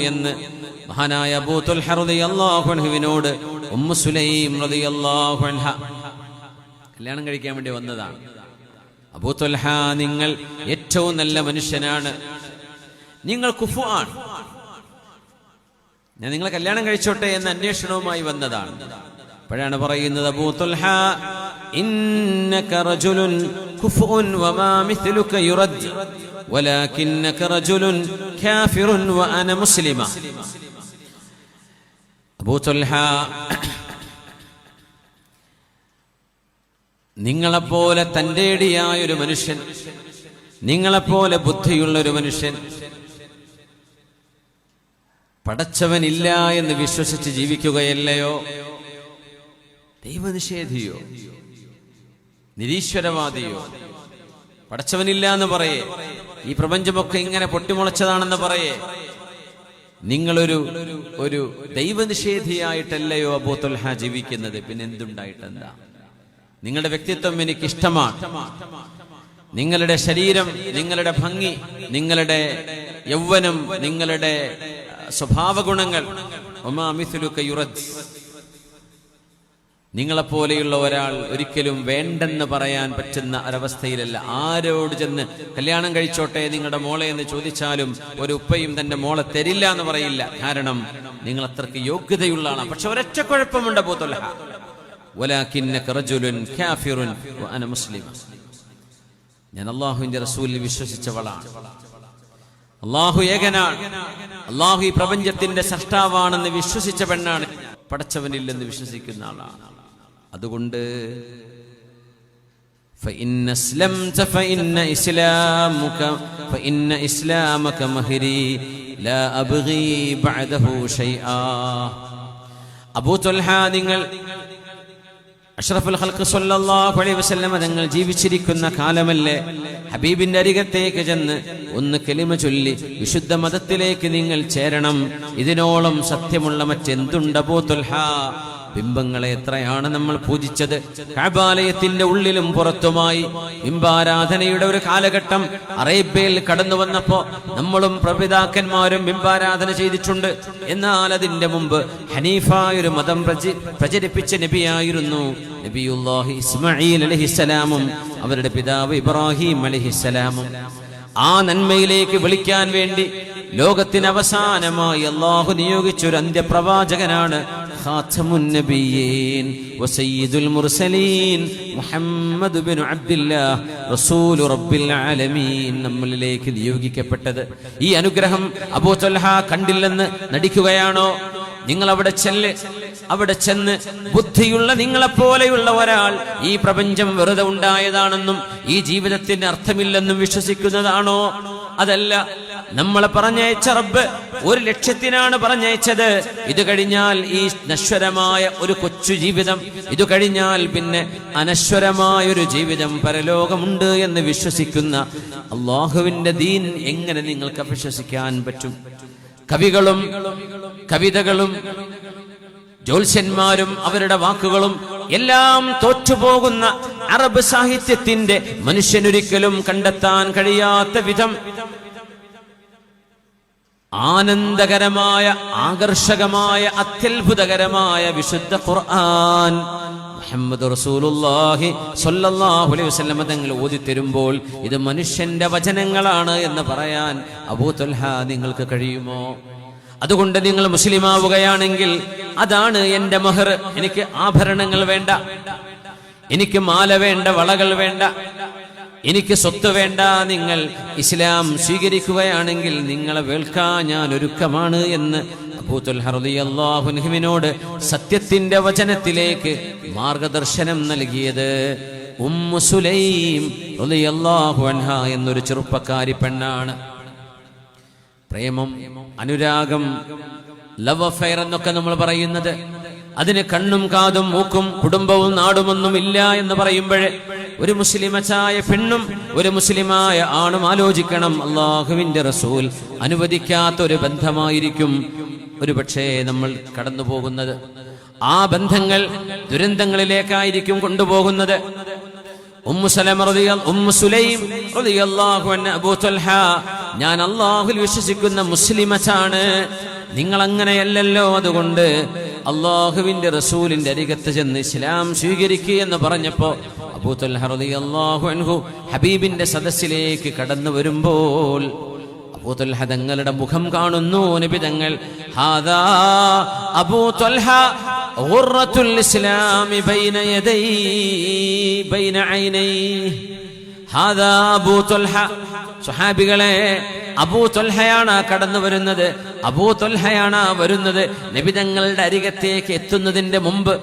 എന്ന്. മഹാനായ അബൂ തുൽഹ റളിയല്ലാഹു അൻഹുവിനോട് ഉമ്മു സുലൈം റളിയല്ലാഹു അൻഹ. കല്യാണം കഴിക്കാൻ വേണ്ടി വന്നതാണ്. അബൂത്തുൽഹ തുൽഹ നിങ്ങൾ ഏറ്റവും നല്ല മനുഷ്യനാണ്. നിങ്ങൾ കുഫു ആണ്. ഞാൻ നിങ്ങളെ കല്യാണം കഴിച്ചോട്ടെ എന്ന അന്വേഷണവുമായി വന്നതാണ്. അപ്പോഴാണ് പറയുന്നത് അബൂ തുൽഹ ഇന്നക റജുലുൻ കുഫുഉൻ വമാ മിഥ്ലുക യുറദ് ولكنك رجل كافر وانا مسلمه അബൂ തുൽഹ നിങ്ങളെപ്പോലെ തൻ്റെ ഇടിയായ ഒരു മനുഷ്യൻ നിങ്ങളെപ്പോലെ ബുദ്ധിയുള്ള ഒരു മനുഷ്യൻ പടച്ചവനില്ല എന്ന് വിശ്വസിച്ച് ജീവിക്കുകയല്ലയോ ദൈവനിഷേധിയോ നിരീശ്വരവാദിയോ? പടച്ചവനില്ല എന്ന് പറയേ. ഈ പ്രപഞ്ചമൊക്കെ ഇങ്ങനെ പൊട്ടിമുളച്ചതാണെന്ന് പറയേ. നിങ്ങളൊരു ഒരു ദൈവനിഷേധിയായിട്ടല്ലയോ അബൂത്തുൽഹ ജീവിക്കുന്നത്? പിന്നെ എന്തുണ്ടായിട്ടെന്താ നിങ്ങളുടെ വ്യക്തിത്വം എനിക്ക് ഇഷ്ടമാണ് നിങ്ങളുടെ ശരീരം നിങ്ങളുടെ ഭംഗി നിങ്ങളുടെ യൗവനം നിങ്ങളുടെ സ്വഭാവ ഗുണങ്ങൾ നിങ്ങളെപ്പോലെയുള്ള ഒരാൾ ഒരിക്കലും വേണ്ടെന്ന് പറയാൻ പറ്റുന്ന ഒരവസ്ഥയിലല്ല. ആരോട് ചെന്ന് കല്യാണം കഴിച്ചോട്ടെ നിങ്ങളുടെ മോളെ എന്ന് ചോദിച്ചാലും ഒരു ഉപ്പയും തന്റെ മോളെ തരില്ല എന്ന് പറയില്ല. കാരണം നിങ്ങൾ അത്രയ്ക്ക് യോഗ്യതയുള്ള ആളാണ്. പക്ഷെ ഒരൊറ്റ കുഴപ്പമുണ്ട് മുസ്ലിം ഞാൻ അള്ളാഹുവിന്റെ റസൂലിൽ വിശ്വസിച്ചവളാണ്. അള്ളാഹു ഏകനാണ്. അള്ളാഹു ഈ പ്രപഞ്ചത്തിന്റെ സൃഷ്ടാവാണെന്ന് വിശ്വസിച്ച പെണ്ണാണ്. പടച്ചവനില്ലെന്ന് വിശ്വസിക്കുന്ന ആളാണ്. അതുകൊണ്ട് فإن أسلمت فإن إسلامك فإن إسلامك مهري لا أبغي بعده شيئا അബൂ തൊൽഹ നിങ്ങൾ അഷ്റഫുൽ ഖൽഖ് സല്ലല്ലാഹു അലൈഹി വസല്ലമ തങ്ങൾ ജീവിച്ചിരിക്കുന്ന കാലമല്ലേ ഹബീബിന്റെ അരികത്തേക്ക് ചെന്ന് ഒന്ന് കലിമ ചൊല്ലി വിശുദ്ധ മതത്തിലേക്ക് നിങ്ങൾ ചേരണം ഇതിനോളം സത്യമുള്ള മറ്റെന്തുണ്ട് അബൂ തൊൽഹ ബിംബങ്ങളെ എത്രയാണ് നമ്മൾ പൂജിച്ചത്? കാബാലയത്തിന്റെ ഉള്ളിലും പുറത്തുമായി ബിംബാരാധനയുടെ ഒരു കാലഘട്ടം അറേബ്യയിൽ കടന്നു വന്നപ്പോ നമ്മളും പ്രപിതാക്കന്മാരും ബിംബാരാധന ചെയ്തിട്ടുണ്ട്. എന്നാൽ അതിന്റെ മുമ്പ് ഹനീഫായ ഒരു മതം പ്രചി പ്രചരിപ്പിച്ച നബിയായിരുന്നു നബിയുല്ലാഹി ഇസ്മായിൽ അലഹിസലാമും അവരുടെ പിതാവ് ഇബ്രാഹിം അലഹിസലാമും ആ നന്മയിലേക്ക് വിളിക്കാൻ വേണ്ടി ലോകത്തിന് അവസാനമായി അള്ളാഹു നിയോഗിച്ചൊരു അന്ത്യപ്രവാചകനാണ് റസൂലു റബ്ബിൽ ആലമീൻ നമ്മളിലേക്ക് നിയോഗിക്കപ്പെട്ടത്. ഈ അനുഗ്രഹം അബൂ ത്വൽഹ കണ്ടില്ലെന്ന് നടിക്കുകയാണോ? നിങ്ങൾ അവിടെ ചെല്ല്. അവിടെ ചെന്ന് ബുദ്ധിയുള്ള നിങ്ങളെപ്പോലെയുള്ള ഒരാൾ ഈ പ്രപഞ്ചം വെറുതെ ഉണ്ടായതാണെന്നും ഈ ജീവിതത്തിന് അർത്ഥമില്ലെന്നും വിശ്വസിക്കുന്നതാണോ? അതല്ല നമ്മളെ പറഞ്ഞയച്ച റബ്ബ് ഒരു ലക്ഷ്യത്തിനാണ് പറഞ്ഞയച്ചത്. ഇത് കഴിഞ്ഞാൽ ഈ നശ്വരമായ ഒരു കൊച്ചു ജീവിതം ഇത് കഴിഞ്ഞാൽ പിന്നെ അനശ്വരമായ ഒരു ജീവിതം പരലോകമുണ്ട് എന്ന് വിശ്വസിക്കുന്ന അള്ളാഹുവിന്റെ ദീൻ എങ്ങനെ നിങ്ങൾക്ക് വിശ്വസിക്കാൻ പറ്റും? കവികളും കവിതകളും ജ്യോത്സ്യന്മാരും അവരുടെ വാക്കുകളും എല്ലാം തോറ്റുപോകുന്ന അറബ് സാഹിത്യത്തിന്റെ മനുഷ്യനൊരിക്കലും കണ്ടെത്താൻ കഴിയാത്ത വിധം ആനന്ദകരമായ ആകർഷകമായ അത്യത്ഭുതകരമായ വിശുദ്ധ ഖുർആൻ മുഹമ്മദ് റസൂലുള്ളാഹി സ്വല്ലല്ലാഹു അലൈഹി ഓതി തരുമ്പോൾ ഇത് മനുഷ്യന്റെ വചനങ്ങളാണ് എന്ന് പറയാൻ അബൂ നിങ്ങൾക്ക് കഴിയുമോ? അതുകൊണ്ട് നിങ്ങൾ മുസ്ലിമാവുകയാണെങ്കിൽ അതാണ് എന്റെ മഹർ. എനിക്ക് ആഭരണങ്ങൾ വേണ്ട. എനിക്ക് മാല വേണ്ട വളകൾ വേണ്ട. എനിക്ക് സ്വത്ത് വേണ്ട. നിങ്ങൾ ഇസ്ലാം സ്വീകരിക്കുകയാണെങ്കിൽ നിങ്ങളെ വേൾക്കാൻ ഞാൻ ഒരുക്കമാണ് എന്ന് അബൂത്തുൽഹറിയാഹുൻഹിമിനോട് സത്യത്തിന്റെ വചനത്തിലേക്ക് മാർഗദർശനം നൽകിയത്. ഉമ്മു സുലൈം റളിയല്ലാഹു അൻഹ എന്നൊരു ചെറുപ്പക്കാരി പെണ്ണാണ്. പ്രേമം അനുരാഗം ലവ് അഫയർ എന്നൊക്കെ നമ്മൾ പറയുന്നത്. അതിന് കണ്ണും കാതും മൂക്കും കുടുംബവും നാടുമൊന്നും ഇല്ല എന്ന് പറയുമ്പോഴേ ഒരു മുസ്ലിമച്ചായ പെണ്ണും ഒരു മുസ്ലിമായ ആണും ആലോചിക്കണം. അള്ളാഹുവിന്റെ റസൂൽ അനുവദിക്കാത്ത ഒരു ബന്ധമായിരിക്കും ഒരു പക്ഷേ നമ്മൾ കടന്നു പോകുന്നത്. ആ ബന്ധങ്ങൾ ദുരന്തങ്ങളിലേക്കായിരിക്കും കൊണ്ടുപോകുന്നത്. ഉമ്മു റളിയ- ഉമ്മു സുലൈം അബൂ തൽഹ ഞാൻ അള്ളാഹുൽ വിശ്വസിക്കുന്ന മുസ്ലിമച്ചാണ്. നിങ്ങൾ അങ്ങനെയല്ലല്ലോ അതുകൊണ്ട് അള്ളാഹുവിന്റെ റസൂലിന്റെ അരികത്ത് ചെന്ന് ഇസ്ലാം സ്വീകരിക്കുക എന്ന് പറഞ്ഞപ്പോ അബൂത്തുൽഹു അൻഹു ഹബീബിന്റെ സദസ്സിലേക്ക് കടന്നു വരുമ്പോൾ അബൂതുൽഹ തങ്ങളുടെ മുഖം കാണുന്നു. നബി തങ്ങൾ ഹാദാ ഇസ്ലാമി ബൈന യദൈ ബൈന ഐനൈ ഹാദാ അബൂതുൽഹ സ്വഹാബികളെ അബൂതുൽഹയാണ് കടന്നു വരുന്നത്. അബൂ തൊൽഹയാണ് വരുന്നത് നബിതങ്ങളുടെ അരികത്തേക്ക് എത്തുന്നതിന്റെ മുമ്പ്.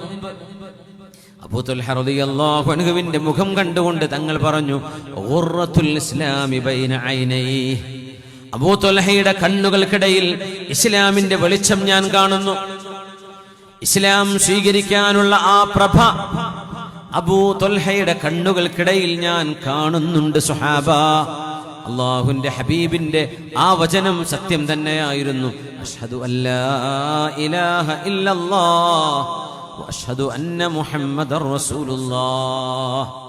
അബൂതുൽഹുവിന്റെ മുഖം കണ്ടുകൊണ്ട് തങ്ങൾ പറഞ്ഞു. അബൂതുൽഹയുടെ കണ്ണുകൾക്കിടയിൽ ഇസ്ലാമിന്റെ വെളിച്ചം ഞാൻ കാണുന്നു. ഇസ്ലാം സ്വീകരിക്കാനുള്ള ആ പ്രഭ അബൂ തൊൽഹയുടെ കണ്ണുകൾക്കിടയിൽ ഞാൻ കാണുന്നുണ്ട് സുഹാബ. അള്ളാഹുന്റെ ഹബീബിന്റെ ആ വചനം സത്യം തന്നെയായിരുന്നു. അഷ്ഹദു അല്ലാ ഇലാഹ ഇല്ലല്ലാഹ് അഷ്ഹദു അന്ന മുഹമ്മദ് റസൂലുള്ളാഹ്.